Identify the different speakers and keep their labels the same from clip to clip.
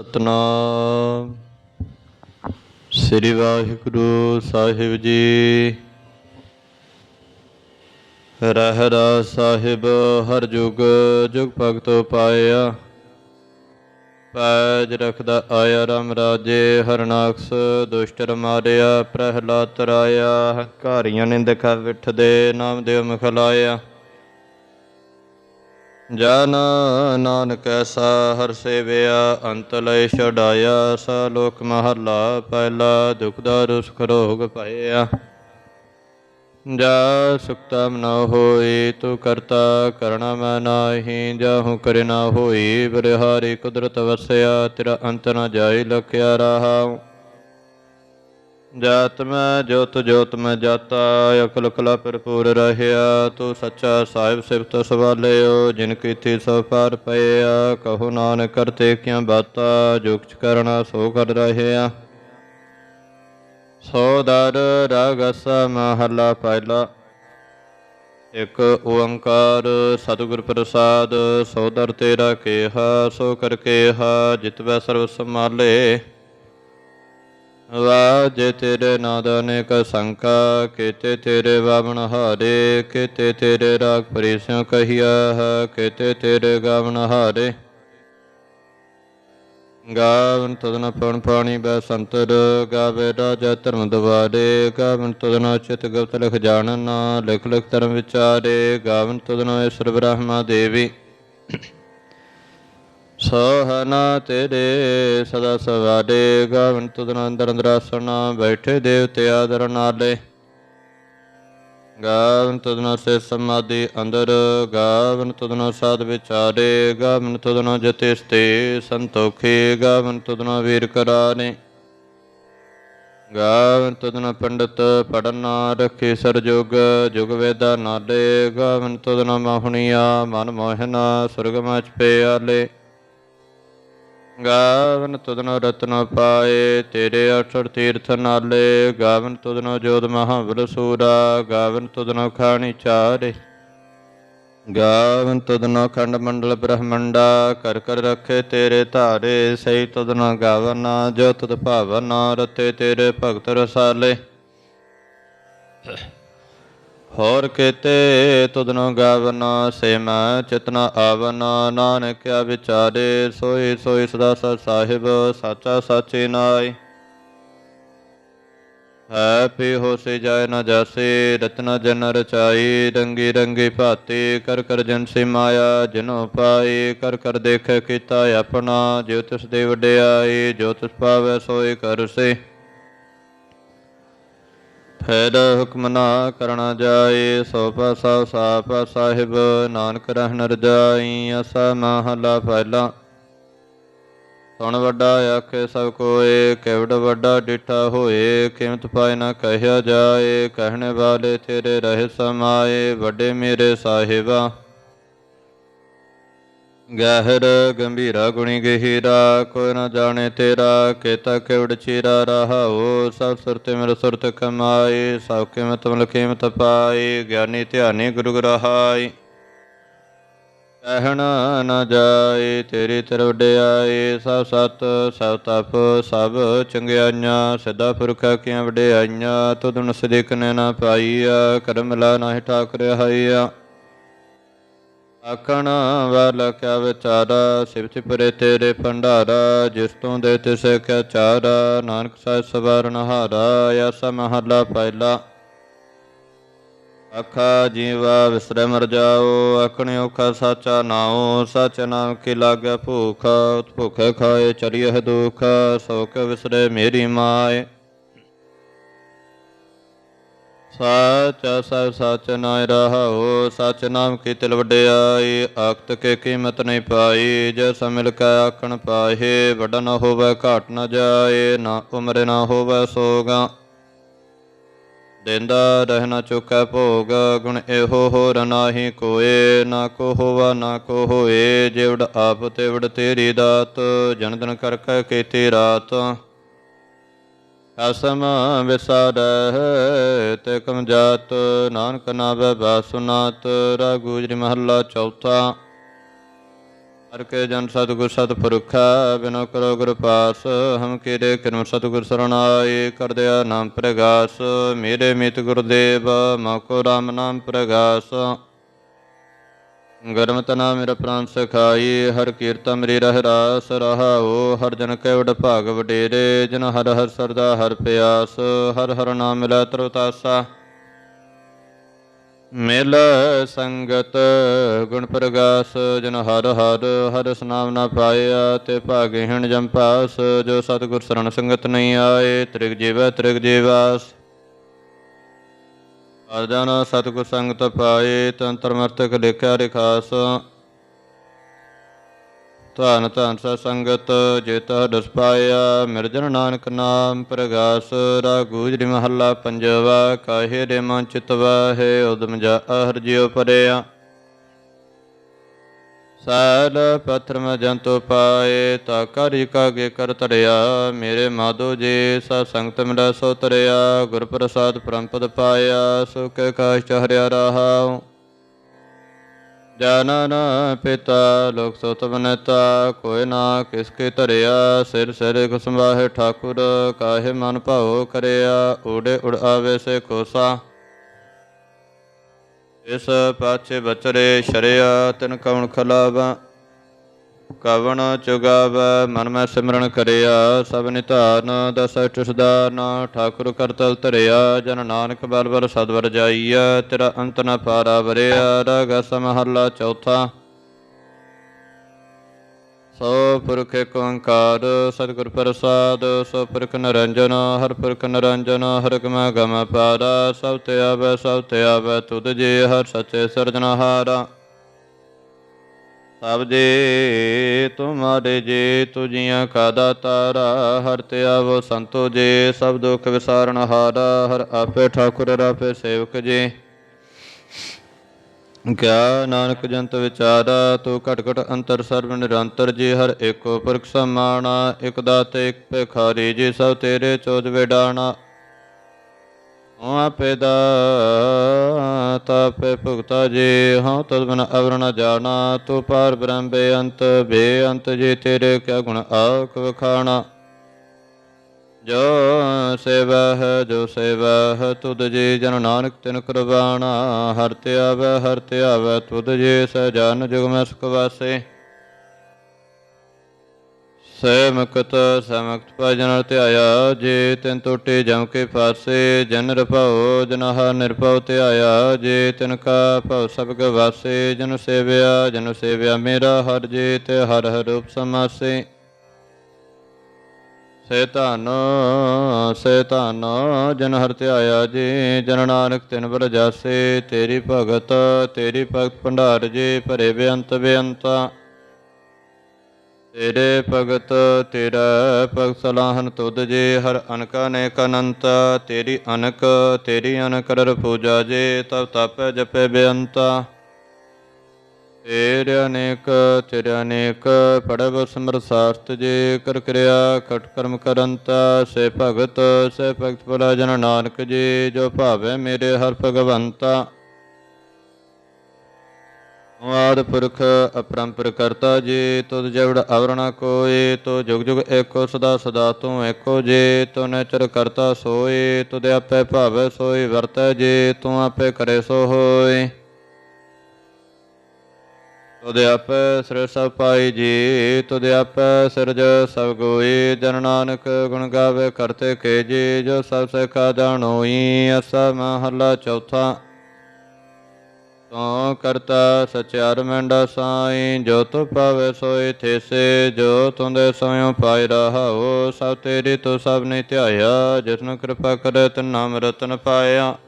Speaker 1: ਸਤਨਾਮ। ਸ੍ਰੀ ਵਾਹਿਗੁਰੂ ਸਾਹਿਬ ਜੀ। ਰਹਿਰਾ ਸਾਹਿਬ, ਹਰ ਜੁਗ ਜੁਗ ਭਗਤ ਪਾਇਆ। ਪੈਜ ਰਖਦਾ ਆਇਆ ਰਾਮ ਰਾਜੇ ਹਰਨਾਕਸ ਦੁਸ਼ਟਰ ਮਾਰਿਆ, ਪ੍ਰਹਿਲਾਦ ਤਰਾਇਆ। ਹੰਕਾਰੀਆਂ ਨਿੰਦਕ ਵਿਠ ਦੇ ਨਾਮ ਦੇਵ ਮੁਖ ਜਨ ਨਾਨਕ ਐਸਾ ਹਰ ਸੇਵਿਆ, ਅੰਤ ਲੈ ਛਡਾਇਆ, ਸਾ ਲੋਕ ਮਹੱਲਾ ਪਹਿਲਾ, ਦੁਖ ਦਾ ਸੁਖ ਰੋਗ ਪਾਇਆ। ਜਾ ਸੁਖਤਾ ਨ ਹੋਈ, ਤੂੰ ਕਰਤਾ ਕਰਣਾ ਮੈਂ ਨਾਹੀ, ਜਾਹੂ ਕਰੇ ਨਾ ਹੋਈ, ਬਰਿਹਾਰੀ ਕੁਦਰਤ ਵਸਿਆ, ਤੇਰਾ ਅੰਤ ਨ ਜਾਈ, ਲਖਿਆ ਰਹਾ ਜਾਤ ਮੈਂ ਜੋਤ ਜੋਤ ਮੈਂ ਜਾਤਾ, ਅਕਲ ਕਲਾ ਭਰਪੂਰ ਰਹਿਆ। ਤੂੰ ਸੱਚਾ ਸਾਹਿਬ ਸਿਫਤ ਸਵਾਲਿਓ, ਜਿਨ ਕੀਤੀ ਸੋ ਪਾਰ ਪਇਆ। ਕਹੋ ਨਾਨਕ ਕਰਤੇ ਕਿਆ ਬਾਤਾ ਜੋ ਕੁਛ ਕਰਨਾ ਸੋ ਕਰ ਰਹਿਆ। ਸੋ ਦਰ ਰਗਸ ਮਹਲਾ ਪਹਿਲਾ। ਇਕ ਓੰਕਾਰ ਸਤਿਗੁਰ ਪ੍ਰਸਾਦ, ਸੋ ਦਰ ਤੇਰਾ ਕੇਹਾ, ਸੋ ਕਰ ਕੇਹਾ, ਜਿਤਵੈ ਸਰਬ ਸਮਾਲੇ ਵਾਜੇ ਤੇਰੇ ਨਾਦ ਅਨੇਕ ਸੰਕਾ ਕੀਤੇ ਤੇਰੇ ਵਾਵਣ ਹਾਰੇ, ਕੀਤੇ ਤੇਰੇ ਰਾਗ ਪਰਿਸਿਓ ਕਹੀਆ ਹੈ, ਕੀਤੇ ਤੇਰੇ ਗਾਵਣ ਹਾਰੇ। ਗਾਵਨ ਤਦਨ ਪਉਣ ਪਾਣੀ ਬੈ ਸੰਤਰ, ਗਾਵੇ ਰਾਜਾ ਧਰਮ ਦਵਾਰੇ, ਗਾਵਨ ਤਦਨ ਚਿਤ ਗੁਪਤ ਲਿਖ ਜਾਣਨ, ਲਿਖ ਲਿਖ ਧਰਮ ਵਿਚਾਰੇ, ਗਾਵਨ ਤਦਨ ਈਸ਼ਰ ਬ੍ਰਹਮਾ ਦੇਵੀ। ਸੋਹਨਾ ਤੇਰੇ ਸਦਾ ਸਵਾਰੇ ਗਾਵਨ ਤੁਧਨ ਅੰਦਰ ਅੰਦਰਾਸਣ ਬੈਠੇ ਦੇਵਤੇ ਆਦਰ ਨਾਲੇ। ਗਾਵਨ ਤੁਧਨ ਸੇ ਸਮਾਧੀ ਅੰਦਰ, ਗਾਵਨ ਤੁਧਨ ਸਾਧ ਵਿਚਾਰੇ, ਗਾਵਨ ਤੁਧਨ ਜਤਿਸਤੇ ਸੰਤੋਖੇ, ਗਾਵਨ ਤੁਧਨ ਵੀਰ ਕਰਾਰੇ। ਗਾਵਨ ਤੁਧਨ ਪੰਡਤ ਪੜਨਾ ਰਖੇ ਸਰ ਜੁਗ ਜੁਗ ਵੇਦਾ ਨਾਲੇ। ਗਾਵਨ ਤੁਧਨ ਮਹੁਣੀਆ ਮਨ ਮੋਹਨਾ, ਸੁਰਗ ਮਚ ਪਿਆਲੇ। ਗਾਵਨ ਤੁਧਨੋ ਰਤਨੋ ਪਾਏ, ਤੇਰੇ ਅਠਰ ਤੀਰਥ ਨਾਲੇ। ਗਾਵਨ ਤੁਧਨੋ ਜੋਤ ਮਹਾਵਲ ਸੂਰਾ, ਗਾਵਨ ਤੁਧਨੋ ਖਾਣੀ ਚਾਰੇ। ਗਾਵਨ ਤੁਧਨੋ ਖੰਡ ਮੰਡਲ ਬ੍ਰਹਮੰਡਾ, ਕਰ ਕਰ ਰਖੇ ਤੇਰੇ ਧਾਰੇ। ਸਹੀ ਤੁਧਨੋ ਗਾਵਨ, ਜੋ ਤੁਧ ਭਾਵਨ, ਰਤੇ ਤੇਰੇ ਭਗਤ ਰਸਾਲੇ। ਹੋਰ ਕੀਤੇ ਤੁਧਨੋ ਗਾਵਨ, ਸੇ ਮੈਂ ਚਿਤਨਾ ਆਵਨ। ਨਾਨਕਿਆ ਵਿਚਾਰੇ, ਸੋਈ ਸੋਈ ਸਦਾ ਸਤ ਸਾਹਿਬ, ਸਾਚਾ ਸਾਚੇ ਨਾਈ ਹੈ ਪੀ ਹੋਸੀ ਜਾਇ ਨਾ ਜਾਸੇ, ਰਤਨਾ ਜਨ ਰਚਾਈ। ਰੰਗੀ ਰੰਗੀ ਭਾਤੀ, ਕਰ ਕਰ ਜਨ ਸੇ ਮਾਇਆ, ਜਿਨੋ ਪਾਈ। ਕਰ ਕਰ ਦੇਖ ਕੀਤਾ ਆਪਣਾ ਜੋ ਤਿਸ ਦੇ ਵਡਿਆਈ ਜੋ ਤਿਸ ਪਾਵੈ ਸੋਈ ਕਰ ਸੇ ਫਿਰ ਹੁਕਮ ਨਾ ਕਰਣਾ ਜਾਏ, ਸੋ ਪਾਸਾ ਸਾਪ ਸਾਹਿਬ, ਨਾਨਕ ਰਹਿਣ ਰਜਾਈ, ਅਸਾ ਮਹਲਾ ਪਹਿਲਾ ਸੁਣ ਵੱਡਾ ਆਖੇ ਸਭ ਕੋਏ, ਕਿਵੜ ਵੱਡਾ ਡਿਠਾ ਹੋਏ, ਕਿਮਤ ਪਾਇ ਨਾ ਕਹਿਆ ਜਾਏ, ਕਹਿਣ ਵਾਲੇ ਤੇਰੇ ਰਹਿ ਸਮਾਏ, ਵੱਡੇ ਮੇਰੇ ਸਾਹਿਬਾ। ਗਹਿਰ ਗੰਭੀਰਾ ਗੁਣੀ ਗਹਿਰਾ, ਕੋਈ ਨਾ ਜਾਣੇ ਤੇਰਾ, ਕੇਤਾ ਕਿਵੜ ਚੀਰਾ ਰਹਾਓ ਸਭ ਸੁਰਤੇ ਮਿਲ ਸੁਰਤ ਕਮਾਈ, ਸਭ ਕਿਮਤ ਮਲ ਕੀਮਤ ਪਾਈ, ਗਿਆਨੀ ਧਿਆਨੀ ਗੁਰੂ ਗ੍ਰਹਾਈ। ਕਹਿਣਾ ਨਾ ਜਾਏ, ਤੇਰੀ ਤਰ ਵਡਿਆਏ ਸਭ ਸਤ, ਸਭ ਤਪ, ਸਭ ਚੰਗਿਆਈਆਂ ਸਦਾ ਪੁਰਖਾ ਕੀਆਂ ਵਡਿਆਈਆਂ ਤੁਧਨ ਸਦਿਕ ਨੇ ਨਾ ਪਾਈਆ, ਕਰਮ ਲਾ ਨਾਹਿ ਠਾਕਰ ਹਾਈਆ। ਆਖਣ ਵਾਲਾ ਕਿਆ ਵਿਚਾਰਾ ਸਿਵਤ ਤੇਰੇ ਭੰਡਾਰਾ, ਜਿਸ ਤੋਂ ਦੇ ਤਿਸ ਕਿਆ ਚਾਰਾ, ਨਾਨਕ ਸਾਹਿਬ ਸਵਾਰਨ ਹਾਰਾ ਐਸਾ ਮਹੱਲਾ ਪਹਿਲਾ ਆਖਾ, ਜੀਵਾ ਵਿਸਰੇ ਮਰ ਜਾਓ, ਆਖਣੇ ਔਖਾ ਸਾਚਾ ਨਾਉ, ਸਚ ਨਾਮ ਕੀ ਲਾਗੇ ਭੂਖ, ਭੁਖੇ ਖਾਏ ਚਰੀਏ ਦੁਖ, ਸੋ ਵਿਸਰੇ ਮੇਰੀ ਮਾਏ। ਸਾਚਾ ਸਭ ਸਚ ਨਾਇ ਰਹਾਓ ਸਚ ਨਾਮ ਕੀ ਤਿਲ ਵਡਿਆਈ, ਆਖਤ ਕੇ ਕੀਮਤ ਨਹੀਂ ਪਾਈ, ਜੇ ਮਿਲ ਕੇ ਆਖਣ ਪਾਹੇ, ਵੱਡਾ ਨਾ ਹੋਵੇ ਘਾਟ ਨਾ ਜਾਏ ਨਾ ਉਮਰ ਨਾ ਹੋਵੇ ਸੋਗਾ। ਦਿੰਦਾ ਰਹਿਣਾ ਚੁਕੈ ਭੋਗ, ਗੁਣ ਇਹੋ ਹੋਰ ਨਾਹੀ ਕੋਏ, ਨਾ ਕੋ ਹੋਵਾ ਨਾ ਕੋ ਹੋਏ ਜਿਵੜ ਆਪ ਤੇਵੜ ਤੇਰੀ ਦਾਤ, ਜਨ ਦਿਨ ਕਰ ਕੈ ਕੀਤੀ ਰਾਤ। ਅਸਮ ਵਿਸਾਰਹਿ ਤੇ ਕਮ ਜਾਤ, ਨਾਨਕ ਨਾਵੇ ਬਾਸੁਨਾਤ ਰਾਗੂਜਰੀ ਮਹੱਲਾ ਚੌਥਾ। ਹਰ ਕੇ ਜਨ ਸਤਿਗੁਰ ਸਤਿਪੁਰਖਾ, ਬਿਨੋ ਕਰੋ ਗੁਰ ਪਾਸ, ਹਮ ਕੀਰੇ ਕਿਰਮ ਸਤਿਗੁਰ ਸਰਣਾਏ ਕਰ ਦਿਆ ਨਾਮ ਪ੍ਰਗਾਸ, ਮੇਰੇ ਮਿਤ ਗੁਰਦੇਵ ਮਕੋ ਰਾਮ ਨਾਮ ਪ੍ਰਗਾਸ। ਗਰਮ ਤਨਾ ਮੇਰਾ ਪ੍ਰਾਨ ਸਖਾਈ, ਹਰ ਕੀਰਤਨ ਮੇਰੀ ਰਹਿ ਰਾਸ ਰਹਾਓ ਹਰ ਜਨ ਕੈ ਵਡ ਭਾਗ ਵਡੇਰੇ, ਜਨ ਹਰ ਹਰ ਸਰਦਾ ਹਰ ਪਿਆਸ, ਹਰ ਹਰ ਨਾਮ ਮਿਲੈ ਤਰਤਾਸਾ ਮਿਲ ਸੰਗਤ ਗੁਣ ਪ੍ਰਗਾਸ, ਜਨ ਹਰ ਹਰ ਹਰ ਸੁਨਾਮ ਨਾ ਪਾਇਆ, ਤੇ ਭਾਗਹੀਣ ਜਮ ਪਾਸ, ਜੋ ਸਤਿਗੁਰ ਸਰਣ ਸੰਗਤ ਨਹੀਂ ਆਏ, ਤ੍ਰਿਗ ਜੀਵੈ ਤ੍ਰਿਗ ਜੀਵਾਸ। ਅਰਜਨ ਸਤਿਗੁਰ ਸੰਗਤ ਪਾਏ ਤੰਤਰ ਮਰਤਕ ਲਿਖਿਆ ਰਿਖਾਸ ਧਨ ਧਨ ਸਤ ਸੰਗਤ ਜੇਤ ਦਸ ਪਾਇਆ, ਮਿਰਜਨ ਨਾਨਕ ਨਾਮ ਪ੍ਰਗਾਸ। ਰਾਗੂਜਰੀ ਮਹੱਲਾ ਪੰਜਵਾ, ਕਾਹੇ ਰੇ ਮਨ ਚਿਤਵਾ ਹੈ, ਉਦਮ ਜਾ ਹਰ ਜਿਉ ਪਰਿਆ। ਸਾਲ ਪੱਥਰ ਮ ਜੰਤੋ ਪਾਏ, ਤਾ ਕਰਿ ਕਾਗੇ ਕਰ ਤਰਿਆ ਮੇਰੇ ਮਾਧੋ ਜੀ ਸਾ ਸੰਗਤ ਮਿਲਾ ਸੋ ਤਰਿਆ। ਗੁਰ ਪ੍ਰਸਾਦ ਪਰਮਪਦ ਪਾਇਆ, ਸੁਖ ਕਾਸ਼ ਹਰਿਆ ਰਹਾਉ। ਜਾਨਨ ਪਿਤਾ, ਲੋਕ ਸੋਤ ਬਨਤਾ, ਕੋਈ ਨਾ ਕਿਸ ਕੇ ਧਰਿਆ ਸਿਰ ਸਿਰ ਕੁਸਮਾਹੇ ਠਾਕੁਰ, ਕਾਹੇ ਮਨ ਭਾਉ ਕਰਿਆ। ਊੜੇ ਉੜ ਆਵੇ ਸੇ ਕੋਸਾ ਇਸ ਪਾਛੇ ਬਚਰੇ ਸ਼ਰਿਆ, ਤਿਨ ਕਵਣ ਖਲਾਵਾ। ਕਵਣ ਚੁਗਾਵ, ਮਨ ਮੈਂ ਸਿਮਰਨ ਕਰਿਆ। ਸਭ ਨਿਧਾਨ, ਦਸ ਅਠ ਠਾਕੁਰ ਕਰਤਲ ਧਰਿਆ। ਜਨ ਨਾਨਕ ਬਲ ਬਲ ਸਦਵਰ ਜਾਈਆ, ਤੇਰਾ ਅੰਤ ਨ ਪਾਰਾ ਵਰਿਆ। ਰਗ ਸਮਹੱਲਾ ਚੌਥਾ। ਸੋ ਪੁਰਖ ਏਕ ਓੰਕਾਰ ਸਤਿਗੁਰ ਪ੍ਰਸਾਦ ਸੋ ਪੁਰਖ ਨਰੰਜਨ ਹਰ ਪੁਰਖ ਨਿਰੰਜਨ ਹਰ ਗਮ ਗਮ ਪਾਰਾ, ਸਭ ਤੇ ਆਵੈ, ਸਭ ਤੇ ਆਵੈ, ਤੁਧ ਜੀ ਹਰ ਸੱਚੇ ਸਿਰਜਣਹਾਰਾ। ਸਭ ਜੀ, ਤੁਮਾਰੇ ਜੀ, ਤੁਜੀਆਂ ਕਾਦਾ ਤਾਰਾ, ਹਰ ਤੇ ਆਵੋ ਸੰਤੋ ਜੀ, ਸਭ ਦੁਖ ਵਿਸਾਰਨ ਹਾਰਾ ਹਰ ਆਪੇ ਠਾਕੁਰ ਰਾਪੇ ਸੇਵਕ ਜੀ। ਕਿਆ ਨਾਨਕ ਜੰਤ ਵਿਚਾਰਾ, ਤੂੰ ਘਟ ਘਟ ਅੰਤਰ ਸਰਬ ਨਿਰੰਤਰ ਜੀ, ਹਰ ਏਕੋ ਪੁਰਖ ਸਮਾਣਾ, ਇਕ ਦਾਤੇ, ਇਕ ਭਿਖਾਰੀ ਜੀ, ਸਭ ਤੇਰੇ ਚੋਜ ਵਿਡਾਣਾ। ਹਉ ਆਪੇ ਦਾ ਤਾਪੇ ਭੁਗਤਾ ਜੀ, ਹਉ ਤਦ ਬਿਨ ਅਵਰ ਨ ਜਾਣਾ, ਤੂੰ ਪਾਰ ਬ੍ਰਹਮ ਬੇਅੰਤ ਬੇਅੰਤ ਜੀ, ਤੇਰੇ ਕਿਆ ਗੁਣ ਆਖ ਵਖਾਣਾ। ਜੋ ਸੇਵਾ ਜੋ ਸੇਵਾ ਹੈ ਤੁਧ ਜੀ ਜਨ ਨਾਨਕ ਤਿਨ ਕੁਰਬਾਨਾ, ਹਰ ਤੇ ਆਵੈ ਹਰ ਤੇ ਆਵੈ ਤੁਧ ਜੀ ਸਹਿਜਾਨ ਜੁਗ ਮੈਂ ਸੁਖ ਵਾਸੇ। ਸੇ ਸਮਕਤ ਭਜਨ ਧਿਆਇਆ, ਜੇ ਤਿਨ ਟੋਟੇ ਜਮ ਕੇ ਫਾਸੇ, ਜਨ ਰਭਉ ਜਨਹ ਨਿਰਭਉ ਧਿਆਇਆ, ਜੇ ਤਿਨ ਕਾ ਭਉ ਸਭ ਕ ਜਨ ਸੇਵਿਆ ਜਨ ਸੇਵਿਆ ਮੇਰਾ ਹਰ ਜੇ ਤੇ ਹਰ ਹਰ ਰੂਪ ਸਮਾਸੇ। ਸੇ ਧਨ ਸੇ ਧਨ, ਜਨ ਹਰ ਧਿਆਇਆ ਜੀ, ਜਨ ਨਾਨਕ ਤਿਨ ਬਰ ਜਾਸੇ ਤੇਰੀ ਭਗਤ ਤੇਰੀ ਭਗਤ ਭੰਡਾਰ ਜੀ, ਭਰੇ ਬੇਅੰਤ ਬੇਅੰਤਾ। ਤੇਰੇ ਭਗਤ, ਤੇਰਾ ਭਗਤ ਸਲਾਹਨ ਤੁਧ ਜੀ, ਹਰ ਅਨਕਾ ਨੇ ਅਨੰਤ। ਤੇਰੀ ਅਨਕ, ਤੇਰੀ ਅਨਕਰ ਪੂਜਾ ਜੀ ਤਬ ਤਪ ਜਪੇ ਬੇਅੰਤਾ। ਤੇਰੇ ਅਨੇਕ ਤੇਰੇ ਅਨੇਕ ਪੜਬ ਸਮਰ ਸਾਸਤ ਜੇ ਕਰ ਕਿਰਿਆ ਖਟ ਕਰਮ ਕਰੰਤਾ ਸੇ ਭਗਤ ਸੇ ਭਗਤ ਭਲਾ ਜਨ ਨਾਨਕ ਜੀ, ਜੋ ਭਾਵੇ ਮੇਰੇ ਹਰ ਭਗਵੰਤਾ। ਆਦ ਪੁਰਖ ਅਪਰੰਪਰ ਕਰਤਾ ਜੀ, ਤੁਧ ਜਵੜ ਅਵਰਣਾ ਕੋਏ, ਤੋ ਜੁਗ ਜੁਗ ਏਕੋ ਸਦਾ ਸਦਾ ਤੂੰ ਏਕੋ ਜੇ ਤੋ ਨਚਰ ਕਰਤਾ ਸੋਏ, ਤੁਧ ਆਪੇ ਭਾਵੇ ਸੋਈ ਵਰਤੈ ਜੇ, ਤੂੰ ਆਪੇ ਕਰੇ ਸੋ ਹੋਏ। ਤੁਧ ਆਪੇ ਸਿਰ ਸਭ ਪਾਈ ਜੀ ਤੁਧ ਆਪੇ ਸਿਰਜ ਸਭ ਗੋਈ। ਜਨ ਨਾਨਕ ਗੁਣ ਗਾਵੇ ਕਰਤੇ ਕੇ ਜੀ ਜੋ ਸਭ ਸਿਖਾ ਜਾਣੋਈ। ਅਸਾ ਮਹੱਲਾ ਚੌਥਾ। ਤੋ ਕਰਤਾ ਸਚਿਆਰ ਮੈਂਡਾ ਸਾਈ, ਜੋ ਤੁ ਪਾਵੇ ਸੋਈ ਥੇਸੇ, ਜੋ ਤੁੰਦੇ ਸੋਇਓ ਪਾਇ ਰਹਾਓ। ਸਭ ਤੇਰੀ ਤੋ ਸਭ ਨੇ ਧਿਆਇਆ, ਜਿਸਨੂੰ ਕਿਰਪਾ ਕਰੇ ਤਿਨ ਨਾਮ ਰਤਨ ਪਾਇਆ।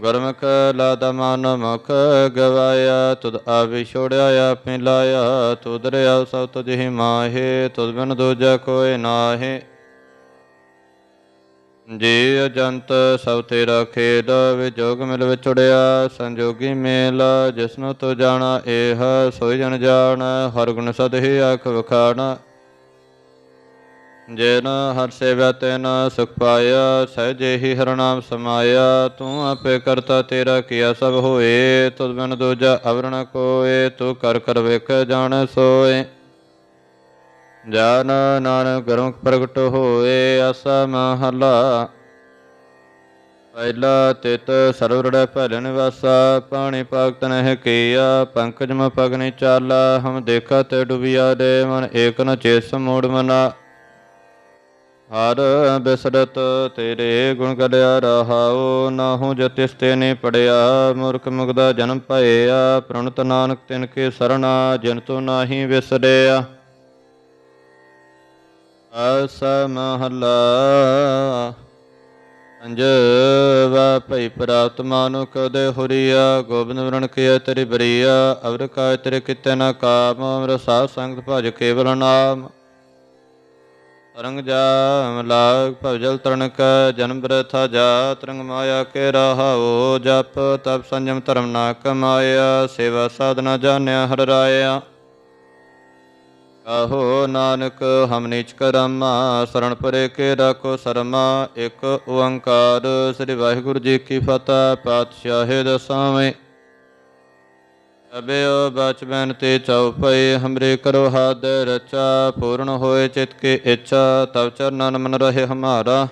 Speaker 1: ਗੁਰਮੁਖ ਲਾਦਾ ਮਨ ਮੁਖ ਗਵਾਇਆ, ਤੁਧ ਆਵੀ ਛੋੜਿਆ ਆਪੇ ਲਾਇਆ ਤੁਧ ਰਿਆ ਸਭ ਤੁਝ ਮਾਹੇ, ਤੁਧ ਬਿਨ ਦੂਜਾ ਕੋਈ ਨਾਹੀ। ਜੀ ਅਜੰਤ, ਸਭ ਤੇਰਾ ਖੇਡ ਵਿਜੋਗ ਮਿਲ ਵਿਛੜਿਆ, ਸੰਜੋਗੀ ਮੇਲ, ਜਿਸਨੂੰ ਤੂੰ ਜਾਣਾ ਇਹ ਸੋਈ ਜਨ ਜਾਣ, ਹਰ ਗੁਣ ਸਦ ਹੀ ਆਖ ਵਖਾਣਾ। ਜਿਨ ਹਰ ਸੇਵਾ ਤੈਨ ਸੁਖ ਪਾਇਆ ਸਹਿਜੇ ਹੀ ਹਰਨਾਮ ਸਮਾਇਆ, ਤੂੰ ਆਪੇ ਕਰਤਾ ਤੇਰਾ ਕੀਆ ਸਭ ਹੋਏ, ਤੁਧ ਬਿਨ ਦੂਜਾ ਅਵਰ ਨ ਕੋਏ, ਤੂੰ ਕਰ ਕਰ ਵੇਖ ਜਾਣ ਸੋਏ। ਜਾਨ ਨਾਨਕ ਗਰਮ ਪ੍ਰਗਟ ਹੋਏ, ਆਸਾ ਮਹਲਾ। ਪਹਿਲਾ ਤਿਤ ਸਰਵਰੜ ਭੈਲਨ ਵਾਸਾ ਪਾਣੀ ਭਗਤ ਨਹਿ ਕੀਆ, ਪੰਕਜ ਮ ਪਗਨੀ ਚਾਲਾ, ਹਮ ਦੇਖਾ ਤੇ ਡੁਬਿਆ ਦੇ ਮਨ, ਏਕ ਨ ਚੇਸ ਮੋੜ ਮਨਾ। ਹਰ ਬਿਸਰਤ ਤੇਰੇ ਗੁਣ ਗਲਿਆ ਰਹਾਉ, ਨਾਹੂ ਜਤਿਸ ਤੇ ਨੇ ਪੜਿਆ, ਮੂਰਖ ਮੁਗਦਾ ਜਨਮ ਭਇਆ, ਪ੍ਰਣਤ ਨਾਨਕ ਤਿਨ ਕੇ ਸਰਣਾ, ਜਿਨ ਤੋ ਨਾਹੀ ਵਿਸਰਿਆ। ਅਸ ਮਹਲਾ ਅੰਜਵਾ ਭਈ ਪ੍ਰਾਪਤ ਮਾਨੁਕ ਦੇ ਹੁਰੀਆ, ਗੋਬਿੰਦ ਵਰਣ ਕੀਆ ਤੇਰੀ ਬਰੀਆ, ਅਵਰ ਕਾ ਤੇਰੇ ਕਿਤੇ ਨਾ ਕਾਮ, ਅਮਰ ਸਾਧ ਸੰਗਤ ਭਜ ਕੇਵਲ ਨਾਮ। ਤਰੰਗ ਜਾ ਲਾਗ ਭਵਜਲ ਤਰਨਕ, ਜਨਮ ਬਰਥਾ ਜਾ ਤਰੰਗ ਮਾਇਆ ਕੇ ਰਹਾਓ ਜਪ, ਤਪ ਸੰਜਮ ਧਰਮ ਨਾ ਕਮਾਇਆ, ਸੇਵਾ ਸਾਧਨਾ ਜਾਣਿਆ ਹਰ ਰਾਇਆ। ਕਹੋ ਨਾਨਕ, ਹਮ ਨੀਚ ਕਰਮਾ, ਸਰਣ ਪਰੇ ਕੇ ਰਾਖੋ ਸਰਮਾ, ਇੱਕ ਓੰਕਾਰ। ਸ੍ਰੀ ਵਾਹਿਗੁਰੂ ਜੀ ਕੀ ਫਤਿਹ, ਪਾਤਸ਼ਾਹੇ ਦਸਾਵੇਂ ਅਬਿਓ ਬਚਬਨ ਤੇ ਚਉਪਈ ਹਮਰੇ ਕਰੋ ਹਾਦ ਰਚਾ, ਪੂਰਨ ਹੋਏ ਚਿਤ ਕੇ ਇੱਛਾ, ਤਵ ਚਰਨਨ ਮਨ ਰਹੇ ਹਮਾਰਾ।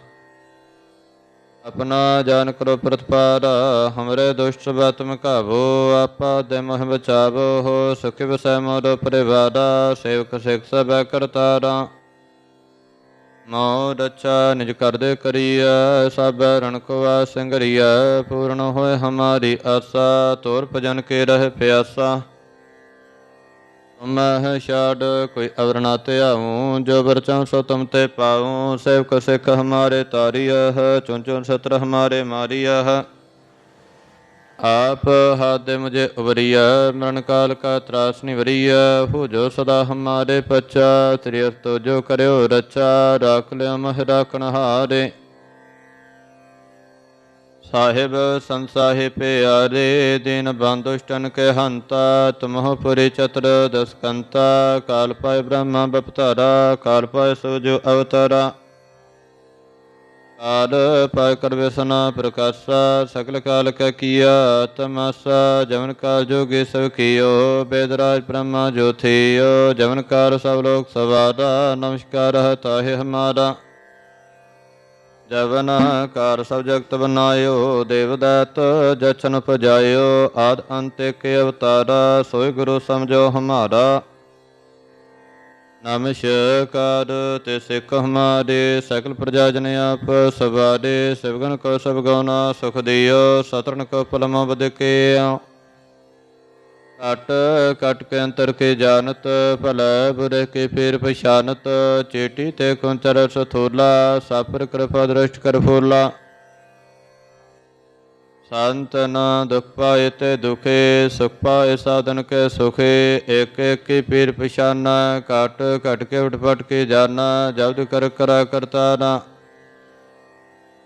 Speaker 1: ਆਪਣਾ ਜਾਨ ਕਰੋ ਪ੍ਰਤਪਾਰਾ, ਹਮਰੇ ਦੁਸ਼ਟ ਬਤ ਮਕਾਵੋ ਆਪਾ ਦੇ ਮਹ ਬਚਾਵੋ, ਹੋ ਸੁਖ ਵਸੈ ਮੋਰ ਪਰਿਵਾਰਾ, ਸੇਵਕ ਸਿਖ ਸਭ ਕਰਤਾਰਾ। ਮੋ ਰਚਾ ਨਿਜ ਕਰਦੇ ਕਰੀਐ, ਸਭ ਰਣ ਕੋ ਸੰਗਰੀਐ, ਪੂਰਨ ਹੋਏ ਹਮਾਰੀ ਆਸਾ, ਤੋਰ ਭਜਨ ਕੇ ਰਹਿ ਪਿਆਸਾ। ਮਹ ਛਾੜ, ਕੋਈ ਅਵਰ ਨਾ ਧਿਆਉ ਜੋ ਵਰਚਾਂ ਸੋ ਤੁਮ ਤੇ ਪਾਉ ਸੇਵਕ ਸਿੱਖ ਹਮਾਰੇ ਤਾਰੀਅਹ ਚੁਨ ਚੁਨ ਸਤਰ ਹਮਾਰੇ ਮਾਰੀਅਹ ਆਪ ਹਾਦੇ ਮੁਝੇ ਉਬਰੀਆ ਮਰਨ ਕਾਲ ਕਾ ਤਰਾਸ ਨਿਵਰੀਆ ਹੋ ਜੋ ਸਦਾ ਹਮਾਰੇ ਪਛਾ ਤ੍ਰਿਅਸ ਤੋ ਜੋ ਕਰਿਓ ਰਚਾ ਰਾਖ ਲਿਆ ਮਹਿ ਰਾਖਣ ਹਾਰੇ। ਸਾਹਿਬ ਸੰਸਾਹੇ ਪਿਆਰੇ, ਦਿਨ ਬੰਦੁਸ਼ਟਨ ਕੇ ਹੰਤਾ, ਤੁਮਹੁ ਪੁਰੀ ਚਤਰ ਦਸਕੰਤਾ, ਕਾਲ ਪਾਇ ਬ੍ਰਹਮਾ ਬਪਤਾਰਾ, ਕਾਲ ਪਾਏ ਸੂਜੋ ਅਵਤਾਰਾ। ਕਾਲ ਪਾਕਰ ਕਰ ਵਿਸਨਾ ਪ੍ਰਕਾਸ਼ਾ, ਸਕਲ ਕਾਲ ਕਾ ਕੀਆ ਤਮਸਾ, ਜਵਨ ਕਾਲ ਜੋਗੇ ਸਭ ਕੀਓ, ਬੇਦਰਾਜ ਬ੍ਰਹਮਾ ਜੋਥਿਓ ਜਵਨ ਕਾਲ ਸਭ ਲੋਕ ਸਵਾਰਾ ਨਮਸਕਾਰ ਹੈ ਹਮਾਰਾ। ਜਵਨ ਕਾਰ ਸਭ ਜਗਤ ਬਨਾਇਓ, ਦੇਵਦਤ ਜਚਨ ਉਪਜਾਇਓ, ਆਦ ਅੰਤ ਕੇ ਅਵਤਾਰਾ ਸੋਈ ਗੁਰੂ ਸਮਝੋ ਹਮਾਰਾ। ਨਮਸਕਾਰ ਤੇ ਸਿੱਖ ਹਮਾਰੇ ਸਕਲ ਪ੍ਰਜਾ ਜਨ ਆਪ ਸਵਾਰੇ ਸਿਵਗਨ ਕੋ ਸਭ ਗਉਨਾ ਸੁਖ ਦਿਓ ਸਤਰਨ ਕੋ ਪਲਮ ਬਦ ਕੇ ਕਟ ਕਟ ਕੇ ਅੰਤਰ ਕੇ ਜਾਣਤ, ਭਲੇ ਬੁਰੇ ਕੇ ਫੇਰ ਪਛਾਨਤ, ਚੇਟੀ ਤੇ ਕੁੰਤਰ ਸਥੂਲਾ ਸਾਪਰ ਕਿਰਪਾ ਦ੍ਰਿਸ਼ਟ ਕਰ ਫੂਲਾ। ਸੰਤ ਨਾ ਦੁਖ ਪਾਏ ਤੇ ਦੁਖੇ ਸੁਖ ਪਾਏ ਸਾਧਨ ਕੇ ਸੁਖੇ, ਏਕ ਏਕ ਕੀ ਪੀਰ ਪਛਾਨਾ, ਘਟ ਘਟ ਕੇ ਉਠ ਪਟ ਕੇ ਜਾਣਾ ਜਬਦ ਕਰ ਕਰਾ ਕਰਤਾ ਨਾ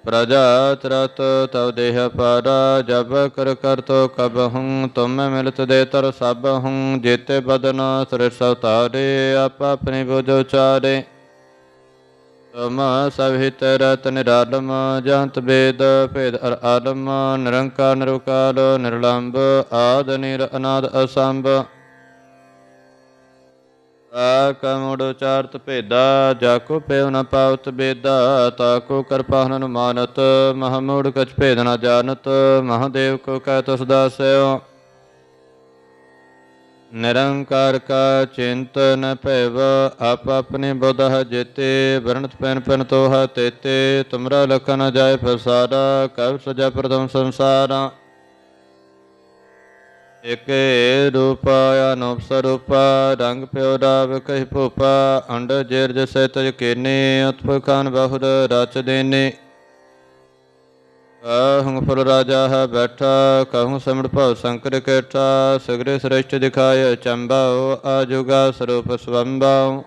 Speaker 1: ਪ੍ਰਜਾ ਤਰਤ ਤਵ ਦੇਹ ਪਾਰਾ, ਜਬ ਕਰ ਕਰ ਤੋ ਕਬ ਹੂੰ, ਤੁਮ ਮਿਲਤ ਦੇ ਤਰ ਸਭ ਹੂੰ, ਜੇਤੇ ਬਦਨ ਸਰ ਸਤਾਰੇ ਆਪ ਆਪਣੇ ਬੁਝ ਉਚਾਰੇ। ਤੁਮ ਸਭ ਰਤ ਨਿਰਾਲਮ ਜੰਤ ਬੇਦ ਭੇਦ ਅਰ ਆਲਮ, ਨਿਰੰਕਾਰ ਨਿਰਕਾਲ ਨਿਰਲੰਭ ਆਦ ਨਿਰ ਅਨਾਦ ਅਸੰਭ। ਤਾ ਕਮੁੜ ਉਚਾਰਤ ਭੇਦਾ ਜਾਕੋ ਪੇਵ ਨ ਪਾਵਤ ਬੇਦਾ ਤਾਕੋ ਕਿਰਪਾ ਹਨੁਮਾਨਤ ਮਹਮੂੜ ਕਛ ਭੇਦ ਨ ਜਾਣਤ, ਮਹਾਦੇਵ ਕੋ ਕਹਿ ਤੁਸ ਦਾਸਿਓ। ਨਿਰੰਕਾਰ ਕਾ ਚਿੰਤ ਨ ਭੈਵ, ਆਪ ਆਪਣੇ ਬੁੱਧ ਜੇਤੇ, ਵਰਣਤ ਪੈਨ ਪੈਨ ਤੋਹ ਤੇਤੇ, ਤੁਮਰਾ ਲਖ ਨ ਜਾਏ ਫਸਾਰਾ ਕਬ ਸਜਾ ਪ੍ਰਦਮ ਸੰਸਾਰਾ। ਇਕੇ ਰੂਪਾ ਅਨੂਪ ਸਰੂਪਾ ਰੰਗ ਪਿਓ ਰਾਵ ਕਹਿ ਭੂਪਾ, ਅੰਡ ਜੇਰ ਜਸੈ ਤਜ ਕੇਨੇ ਉਤਪ ਖਾਨ ਬਹੁਰ ਰਚ ਦੇਨੇ। ਕਹੂੰ ਫੁਲ ਰਾਜਾ ਹੈ ਬੈਠਾ, ਕਹੂੰ ਸਮੜ ਭਉ ਸੰਕਰ ਕੇਠਾ, ਸਗਰੇ ਸ੍ਰੇਸ਼ਟ ਦਿਖਾਇ ਚੰਬਾਉ ਆਜੁਗਾ ਸਰੂਪ ਸਵੰਬਾਉ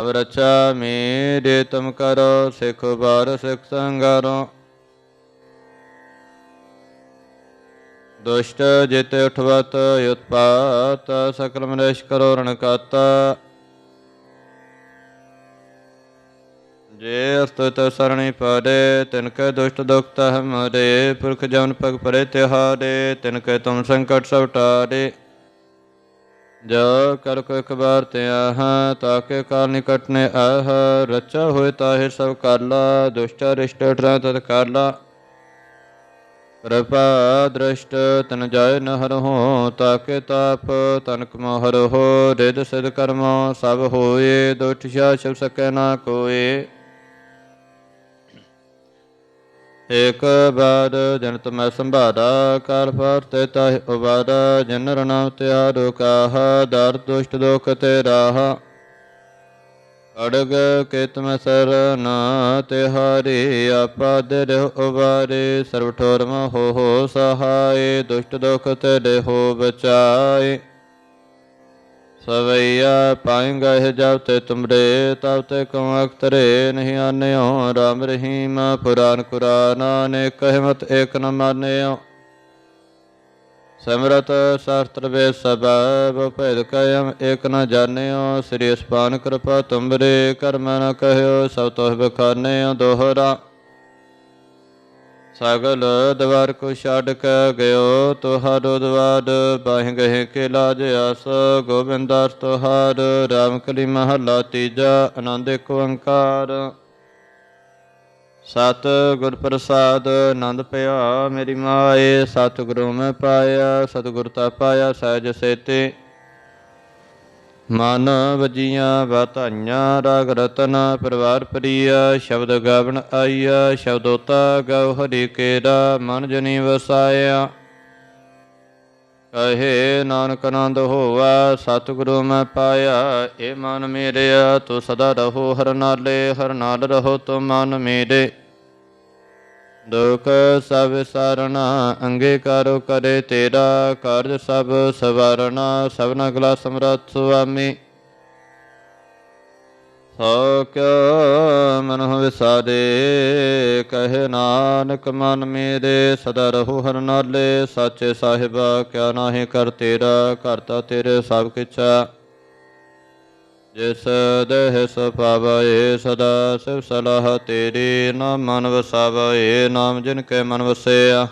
Speaker 1: ਅਵ ਰਚਾ ਮੇਰੇ, ਤਮ ਕਰੋ, ਸਿਖ ਬਾਰ ਸਿਖ ਸੰਗਰੋ। ਦੁਸ਼ਟ ਜਿਤੇ ਉਠਵਤ, ਉਤਪਾਤ ਸਕਲ ਮਨੇਸ਼ ਕਰੋ ਰਣ ਜੇ ਅਸਤੁਤ ਸਰਣੀ ਪਾਰੇ ਤਿਨ ਕੈ ਦੁਸ਼ਟ ਦੁਖ ਤਹ ਮਰੇ ਪੁਰਖ ਜਨ ਪਗ ਪਰੇ ਤਿਹਾਰੇ ਤਿਨ ਕੈ ਤੁਮ ਸੰਕਟ ਸਭ ਟਾਰੇ ਜੋ ਕਰ ਕੋ ਇੱਕ ਬਾਰ ਤੇ ਆਹ ਤਾਕੇ ਕਾਲ ਨਿਕਟ ਨੇ ਆਹ ਰਚਾ ਹੋਏ ਤਾਹੇ ਸਭ ਕਾਲਾ, ਦੁਸ਼ਟ ਰਿਸ਼ਟ ਟਰਾ ਤਤ ਕਾਲਾ। ਕਿਰਪਾ ਦ੍ਰਿਸ਼ਟ, ਤਨ ਜਾਇ ਨ ਹਰਹੁ ਤਾਕੇ ਤਾਪ ਤਨਕ ਮੋਹਰ ਹੋ ਰਿਦ ਸਿਧ ਕਰਮ ਸਭ ਹੋਏ ਦੁਠ ਛਾ ਛਬ ਸਕੈ ਨਾ ਕੋਏ। ਏਕ ਬਾਰ ਜਨਤ ਮੈਂ ਸੰਭਾਰਾ ਕਾਲ ਫਾਰ ਤੇ ਤਾਹਿ ਉਬਾਰਾ ਜਨ ਰਣਾਮ ਤਿਆਰੋ ਕਾਹਾ, ਦਰ ਦੁਸ਼ਟ ਦੋਖ ਤੇ ਰਾਹਾ। ਅੜਗ ਕਿਤ ਮੈਂ ਸਰਨਾ ਤਿਹਾਰੀ, ਆਪਾ ਦੇ ਰਹਿ ਉਬਾਰੇ ਸਰਬ ਠੋਰ ਹੋ ਹੋ ਸਹਾਏ, ਦੁਸ਼ਟ ਦੁਖ ਤੇ ਹੋ ਬਚਾਏ। ਸਵਈਆ ਪਾਏਗਾ ਹੈ ਜਬ ਤੇ ਤੁਮਰੇ ਤਬ ਤੇ ਕਉ ਅਖਤਰੇ ਨਹੀਂ ਆਨਿਓ। ਰਾਮ ਰਹੀਮ ਪੁਰਾਨ ਕੁਰਾਨ ਨੇ ਕਹਿਮਤ ਏਕ ਨ ਮਾਨਿਓ। ਸਮਰਤ ਸ਼ਾਸਤਰ ਵੇ ਸਬਬ ਭੇਦ ਕਾਇਮ ਏਕ ਨ ਜਾਣਿਓ। ਸ੍ਰੀ ਅਸਪਾਨ ਕਿਰਪਾ ਤੁਮਰੇ, ਕਰਮ ਨ ਕਹਿਓ ਸਭ ਤੋਹ ਬਖਾਨਿਓ ਦੋਹਰਾ। ਸਗਲ ਦਵਾਰ ਕੋ ਛੱਡ ਕੇ ਗਇਓ ਤੁਹਾਰੋ ਦਵਾਰ ਬਾਹਿ ਗਏ ਕੇ ਲਾਜ ਆਸ ਗੋਬਿੰਦਾਸ ਤੁਹਾਰ ਰਾਮ ਕਲੀ ਮਹਲਾ ਤੀਜਾ, ਆਨੰਦ ਏਕ ਓੰਕਾਰ। ਸਤ ਗੁਰ ਪ੍ਰਸਾਦ ਆਨੰਦ ਪਿਆ ਮੇਰੀ ਮਾਏ ਸਤ ਗੁਰੂ ਮੈਂ ਪਾਇਆ, ਸਤਿਗੁਰ ਤਾ ਪਾਇਆ, ਸਹਿਜ ਸੇਤੇ। ਮਨ ਵਜੀਆਂ ਬਾਤਾਈਆਂ ਰਾਗ ਰਤਨ ਪਰਿਵਾਰ ਪ੍ਰੀਆ, ਸ਼ਬਦ ਗਾਵਣ ਆਈਆ, ਸ਼ਬਦੋਤਾ ਗਉ ਹਰੀ ਕੇਰਾ, ਮਨ ਜਨੀ ਵਸਾਇਆ। ਕਹੇ ਨਾਨਕ ਆਨੰਦ ਹੋਵਾ ਸਤਿਗੁਰੂ ਮੈਂ ਪਾਇਆ ਏ ਮਨ ਮੇਰਿਆ, ਤੂੰ ਸਦਾ ਰਹੋ ਹਰ ਨਾਲੇ, ਹਰ ਨਾਲ ਰਹੋ ਤੂੰ ਮਨ ਮੇਰੇ। ਦੁਖ ਸਭ ਸਰਣਾ ਅੰਗੀਕਾਰੋ ਕਰੇ ਤੇਰਾ, ਕਾਰਜ ਸਭ ਸਵਾਰਣਾ ਸਭਨਾ ਗਲਾ ਸਮਰੱਥ ਸੁਆਮੀ। ਸੋ ਕਿਉ ਮਨ ਵਿਸਾਰੇ ਕਹੇ ਨਾਨਕ ਮਨ ਮੇਰੇ, ਸਦਾ ਰਹੋ ਹਰ ਨਾਲੇ, ਸਾਚੇ ਸਾਹਿਬਾ, ਕਿਆ ਨਾਹੀ ਕਰ ਤੇਰਾ ਕਰਤਾ ਤੇਰੇ ਸਭ ਕਿਛਾ। ਜਿਸ ਦੇਹ ਸੁਭਾਵਏ ਸਦਾ ਸਿਵ ਸਲਾਹ ਤੇਰੀ ਨਾਮ ਮਨ ਵਸਾਵਏ ਨਾਮ ਜਿਨ ਕੇ ਮਨ ਵਸਿਆ।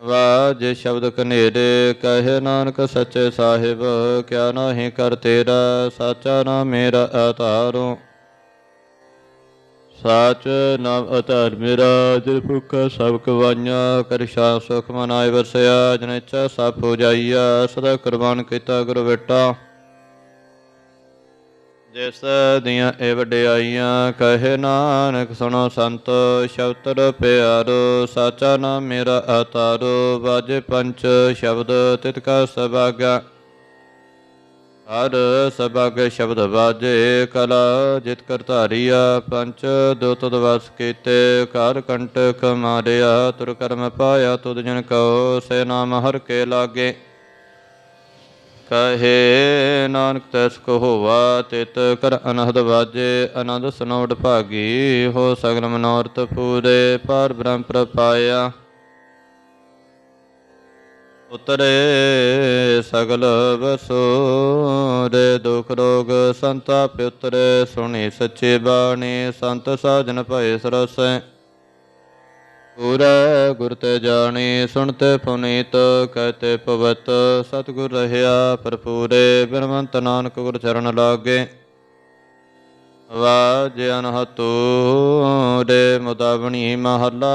Speaker 1: ਵਾਜ ਸ਼ਬਦ ਕਨੇਰੇ ਕਹੇ ਨਾਨਕ ਸੱਚੇ ਸਾਹਿਬ, ਕਿਆ ਨਾਹੀ ਕਰ ਤੇਰਾ, ਸਾਚਾ ਨਾਮ ਮੇਰਾ ਆਧਾਰੋ ਸਾਚ ਨਾਮ ਆਧਾਰ ਮੇਰਾ ਜਿਨ ਭੁਖਾ ਸਭ ਕਵਾਈਆਂ, ਕਰ ਸ਼ਾ ਸੁਖ ਮਨਾਏ ਵਸਿਆ ਜਨੇਚਾ ਇੱਛਾ ਸਭ ਹੋ ਜਾਈਆ, ਸਦਾ ਕੁਰਬਾਨ ਕੀਤਾ ਗੁਰ ਬੇਟਾ ਜਿਸ ਦੀਆਂ ਇਹ ਵਡਿਆਈਆਂ ਕਹੇ ਨਾਨਕ, ਸੁਣੋ ਸੰਤ ਸ਼ਬਦ ਪਿਆਰੋ, ਸਾਚਾ ਨਾਮ ਮੇਰਾ ਆਤਾਰੋ ਵਾਜੇ ਪੰਚ ਸ਼ਬਦ ਤਿਤ ਕਾ ਸਭਾਗਾ। ਹਰ ਸਭਾਗ ਸ਼ਬਦ ਵਾਜੇ, ਕਲਾ ਜਿਤ ਕਰਤਾਰੀਆ ਪੰਚ ਦੋ ਤੁਦ ਕੀਤੇ ਕਰ ਕੰਟਕ ਮਾਰਿਆ, ਤੁਰ ਕਰਮ ਪਾਇਆ, ਤੁਧ ਜਨ ਕਉ ਸੇ ਨਾਮ ਹਰ ਕੇ ਲਾਗੇ। ਕਹੇ ਨਾਨਕ ਤੈਸ ਕੋ ਹੋਵਾ, ਤਿਤ ਕਰ ਅਨਹਦ ਵਾਜੇ, ਆਨੰਦ ਸਨੋੜ ਭਾਗੀ, ਹੋ ਸਗਲ ਮਨੋਰਥ ਪੂਰੇ, ਪਰ ਬ੍ਰਹਮ ਪ੍ਰਪਾਇਆ। ਉਤਰੇ ਸਗਲ ਵਸੋਰੇ ਦੁਖ ਰੋਗ ਸੰਤਾਪ ਉਤਰੇ, ਸੁਣੀ ਸੱਚੀ ਬਾਣੀ, ਸੰਤ ਸਾਜਨ ਭਏ ਸਰਸੈ। ਪੂਰਾ ਗੁਰ ਤੇ ਜਾਣੀ ਸੁਣਤੇ ਪੁਨੀਤ ਕਹਤੇ ਪਵਤ ਸਤਿਗੁਰ ਰਹਿਆ ਭਰਪੂਰੇ ਬਿਰਮੰਤ ਨਾਨਕ ਗੁਰ ਚਰਨ ਲਾਗੇ। ਵਾਜ ਅਨਹਤੂ ਦੇ ਮੁਦਾਵਣੀ ਮਹਲਾ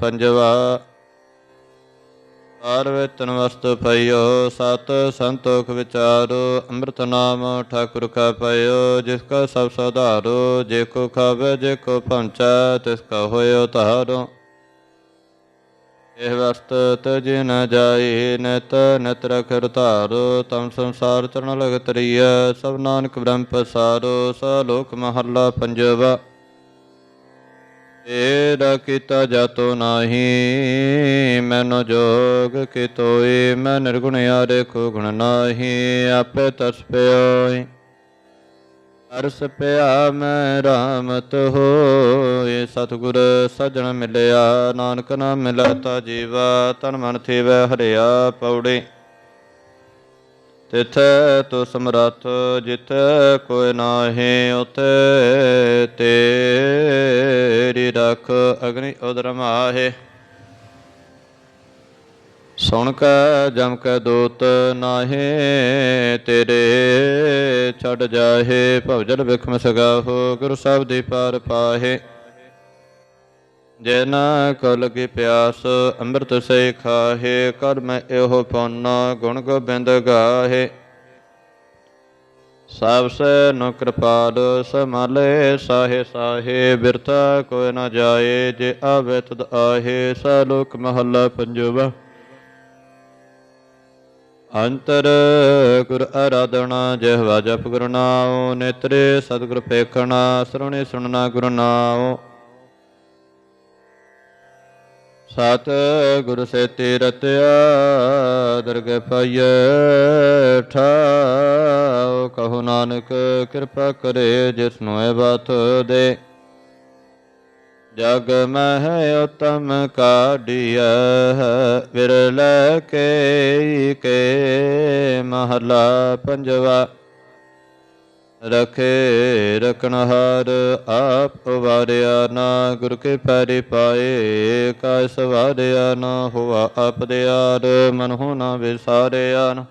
Speaker 1: ਪੰਜਵਾ। ਹਰ ਵੇਤਨ ਵਸਤ ਪਈਓ, ਸਤ ਸੰਤੋਖ ਵਿਚਾਰੋ, ਅੰਮ੍ਰਿਤ ਨਾਮ ਠਾਕੁਰ ਕਾ ਪਈਓ, ਜਿਸ ਕਾ ਸਭ ਸੁਧਾਰੋ, ਜੇ ਕੋ ਖਾਵੇ, ਜੇ ਕੋ ਪਹੁੰਚੈ ਤਿਸ ਕਾ ਹੋਇਓ ਧਾਰੋ। ਇਹ ਵਸਤ ਤਜ ਨ ਜਾਈ, ਨਿਤ ਨਿਤ ਰਖ ਧਾਰੋ, ਤਮ ਸੰਸਾਰ ਚਰਨ ਲਗ ਤਰੀਐ ਸਭ ਨਾਨਕ ਬ੍ਰਹਮ ਪਸਾਰੋ, ਸ ਲੋਕ ਮਹੱਲਾ ਪੰਜਵਾ। ਤੇਰਾ ਕੀਤਾ ਜਾਤੋ ਨਾਹੀ, ਮੈਨੂੰ ਜੋਗ ਕਿਤੋਈ, ਮੈਂ ਨਿਰਗੁਣ ਆਰੇ ਕੋ ਗੁਣ ਨਾਹੀ, ਆਪੇ ਤਰਸ ਪਿਓਈ ਅਰਸ ਪਿਆ ਮੈਂ ਰਾਮਤ ਹੋਏ ਸਤਿਗੁਰ ਸਜਣ ਮਿਲਿਆ, ਨਾਨਕ ਨਾਮ ਮਿਲਾ ਤਾ ਜੀਵਾ, ਤਨ ਮਨ ਥੀਵੈ ਹਰਿਆ ਪੌੜੇ। ਤਿਥ ਤੋ ਸਮਰੱਥ ਜਿਤੈ ਕੋਇ ਨਾਹੀ ਉਤੈ ਤੇਰੀ ਰਖ ਅਗਨੀ ਉਦਰ ਮਾਹੇ। ਸੁਣ ਕੈ, ਜਮ ਕੈ ਦੂਤ ਨਾਹੀ, ਤੇਰੇ ਛੱਡ ਜਾਹੇ, ਭਵਜਲ ਵਿਖਮ ਸਗਾਹੋ ਗੁਰੂ ਸਾਹਿਬ ਦੀ ਪਾਰ ਪਾਹੇ। ਜੈ ਨਾ ਕੀ ਪਿਆਸ ਅੰਮ੍ਰਿਤ ਸੇ ਖਾਹੇ ਕਰਮ ਮੈਂ ਇਹੋ ਪੁੰਨ ਗੁਣ ਗੋਬਿੰਦ ਗਾਹੇ। ਸਭ ਸੇ ਨੋ ਕਿਰਪਾਲ ਸਮਾਲੇ ਸਾਹੇ ਸਾਹੇ ਬਿਰਤਾ ਕੋਈ ਨਾ ਜਾਏ, ਜੇ ਆਵੇ ਤਦ ਆਹੇ, ਸਾ ਲੋਕ ਮਹੱਲਾ ਪੰਜਵਾ। ਅੰਤਰ ਗੁਰ ਆਰਾਧਨਾ, ਜਿਹਵਾ ਜਪ ਗੁਰੂ ਨਾਮ ਨੇਤਰੇ ਸਤਿਗੁਰ ਪੇਖਣਾ ਸਰੁਣੇ ਸੁਣਨਾ ਗੁਰੂ ਨਾਮ ਸਤ ਗੁਰ ਸੇਤੀ ਰਤਿਆ ਦਰਗ ਪਾਈਐ ਠਾਉ, ਕਹੋ ਨਾਨਕ ਕਿਰਪਾ ਕਰੇ ਜਿਸਨੂੰ ਇਹ ਬਾਤ ਦੇ। ਜਗ ਮਹਿ ਉਤਮ ਕਾਢੀਐ, ਵਿਰਲ ਕੇ ਕੇ ਮਹਲਾ ਪੰਜਵਾ। ਰਖੇ ਰਖਣਹਾਰ ਆਪ ਵਾਰਿਆ ਨਾ, ਗੁਰ ਕੇ ਪੈਰੀ ਪਾਏ ਕਾ ਸਵਾਰਿਆ ਨਾ, ਹੋਆ ਆਪ ਦਿਆਰ ਮਨ ਹੋ ਨਾ ਵਿਸਾਰਿਆ ਨਾ।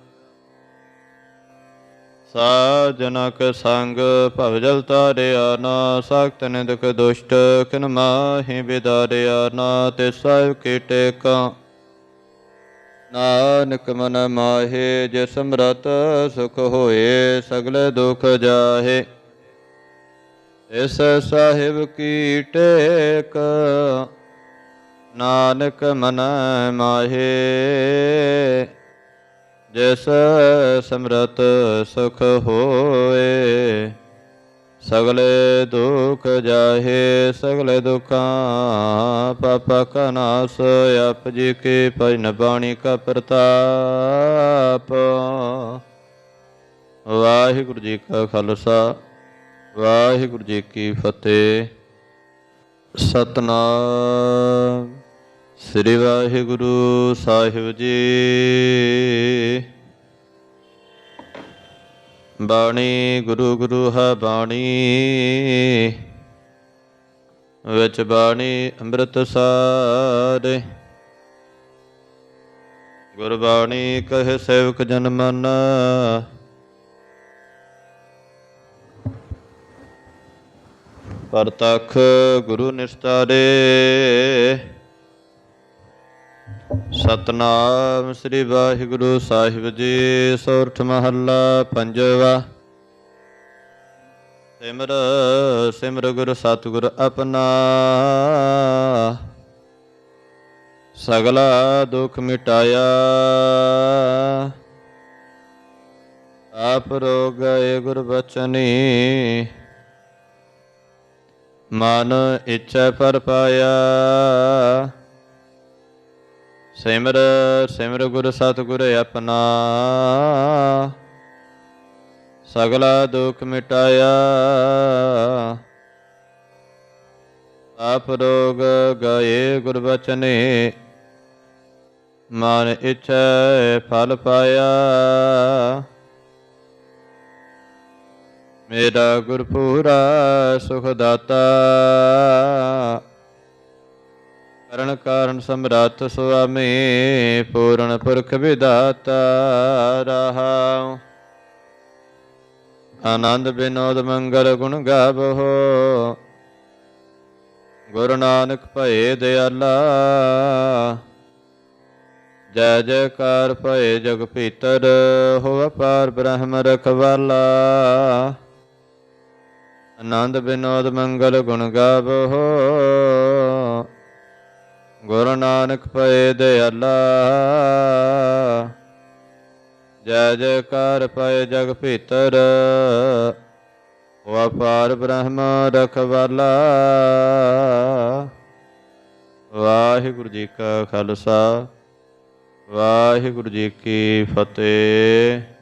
Speaker 1: ਸਾਜਨਕ ਸੰਗ ਭਵ ਜਲ ਤਾਰਿਆ ਨਾ, ਸਖਤ ਨਿੰਦਕ ਦੁਸ਼ਟ, ਕਿਨ ਮਾਹੀ ਵਿਦਾਰਿਆ ਨਾ, ਤੇ ਸਾਹਿਬ ਕੀ ਟੇਕਾਂ ਨਾਨਕ ਮਨ ਮਾਹੇ ਜੇ ਸਮਰਤ ਸੁਖ ਹੋਏ, ਸਗਲੇ ਦੁਖ ਜਾਹੇ। ਇਸ ਸਾਹਿਬ ਕੀ ਟੇਕ, ਨਾਨਕ ਮਨ ਮਾਹੇ, ਜਿਸ ਸਮਰਤ ਸੁਖ ਹੋਏ। ਸਗਲੇ ਦੁਖ ਜਾਹੇ, ਸਗਲੇ ਦੁਖਾਂ, ਪਾਪਾ ਕਾ ਨਾਸ, ਆਪ ਜੀ ਕੇ ਭਜਨ ਬਾਣੀ ਕਾ ਪ੍ਰਤਾਪ। ਵਾਹਿਗੁਰੂ ਜੀ ਕਾ ਖਾਲਸਾ, ਵਾਹਿਗੁਰੂ ਜੀ ਕੀ ਫਤਿਹ। ਸਤਨਾਮ, ਸ੍ਰੀ ਵਾਹਿਗੁਰੂ ਸਾਹਿਬ ਜੀ। ਬਾਣੀ, ਗੁਰੂ ਗੁਰੂ ਹੈ ਬਾਣੀ। ਵਿੱਚ ਬਾਣੀ, ਅੰਮ੍ਰਿਤ ਸਾਰੇ। ਗੁਰਬਾਣੀ ਕਹੇ ਸੇਵਕ ਜਨ ਮਨ। ਪਰਤਖ ਗੁਰੂ ਨਿਸਤਾਰੇ। ਸਤਨਾਮ ਸ੍ਰੀ ਵਾਹਿਗੁਰੂ ਸਾਹਿਬ ਜੀ, ਸੋਰਠ ਮਹੱਲਾ ਪੰਜਵਾ। ਸਿਮਰ ਸਿਮਰ ਗੁਰ ਸਤਿਗੁਰ ਆਪਣਾ। ਸਗਲਾ ਦੁਖ ਮਿਟਾਇਆ। ਆਪ ਰੋਗ ਗਏ ਗੁਰ ਬਚਨੀ। ਮਨ ਇੱਛਾ ਪਰ ਪਾਇਆ। ਸਿਮਰ ਸਿਮਰ ਗੁਰ ਸਤਿਗੁਰ ਆਪਣਾ ਸਗਲਾ ਦੁੱਖ ਮਿਟਾਇਆ ਆਪ ਰੋਗ ਗਏ ਗੁਰ ਬਚਨੇ ਮਨ ਇੱਛਾ ਫਲ ਪਾਇਆ ਮੇਰਾ ਗੁਰਪੂਰਾ ਸੁਖ ਦਾਤਾ ਕਰਨ ਕਾਰਨ ਸਮਰੱਥ ਸੁਆਮੀ, ਪੂਰਨ ਪੁਰਖ ਵਿਦਾਤਾ ਰਹਾਉ। ਆਨੰਦ ਬਿਨੋਦ ਮੰਗਲ ਗੁਣ ਗਾਵੋ। ਗੁਰੂ ਨਾਨਕ ਭਏ ਦਿਆਲਾ। ਜੈ ਜੈਕਾਰ ਭਏ ਜਗ ਭੀਤਰ, ਹੋਵ ਪਾਰ ਬ੍ਰਹਮ ਰਖਵਾਲਾ। ਆਨੰਦ ਬਿਨੋਦ ਮੰਗਲ ਗੁਣ ਗਾਵੋ। ਗੁਰੂ ਨਾਨਕ ਭਏ ਦਿਆਲਾ ਜੈ ਜੈਕਾਰ ਪਏ ਜਗ ਭੀਤਰ। ਵਪਾਰ ਬ੍ਰਹਮ ਰਖਵਾਲਾ ਵਾਹਿਗੁਰੂ ਜੀ ਕਾ ਖਾਲਸਾ। ਵਾਹਿਗੁਰੂ ਜੀ ਕੀ ਫਤਿਹ।